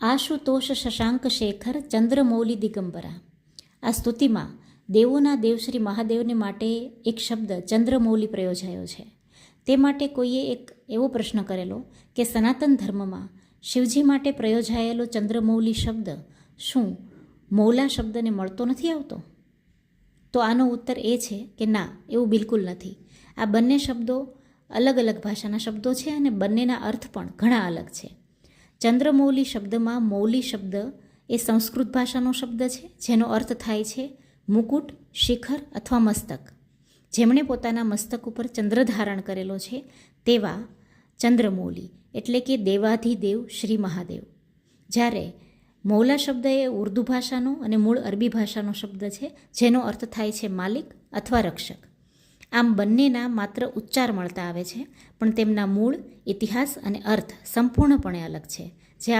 આશુતોષ શશાંક શેખર, ચંદ્રમૌલી દિગંબરા. આ સ્તુતિમાં દેવોના દેવશ્રી મહાદેવને માટે એક શબ્દ ચંદ્રમૌલી પ્રયોજાયો છે. તે માટે કોઈએ એક એવો પ્રશ્ન કરેલો કે સનાતન ધર્મમાં શિવજી માટે પ્રયોજાયેલો ચંદ્રમૌલી શબ્દ શું મૌલા શબ્દને મળતો નથી આવતો? તો આનો ઉત્તર એ છે કે ના, એવું બિલકુલ નથી. આ બંને શબ્દો અલગ અલગ ભાષાના શબ્દો છે અને બંનેના અર્થ પણ ઘણા અલગ છે. ચંદ્રમૌલી શબ્દમાં મૌલી શબ્દ એ સંસ્કૃત ભાષાનો શબ્દ છે, જેનો અર્થ થાય છે મુકુટ, શિખર અથવા મસ્તક. જેમણે પોતાના મસ્તક ઉપર ચંદ્ર ધારણ કરેલો છે તેવા ચંદ્રમૌલી એટલે કે દેવાધિદેવ શ્રી મહાદેવ. જ્યારે મૌલા શબ્દ એ ઉર્દુ ભાષાનો અને મૂળ અરબી ભાષાનો શબ્દ છે, જેનો અર્થ થાય છે માલિક અથવા રક્ષક. આમ બંનેના માત્ર ઉચ્ચાર મળતા આવે છે, પણ તેમના મૂળ, ઇતિહાસ અને અર્થ સંપૂર્ણપણે અલગ છે. જે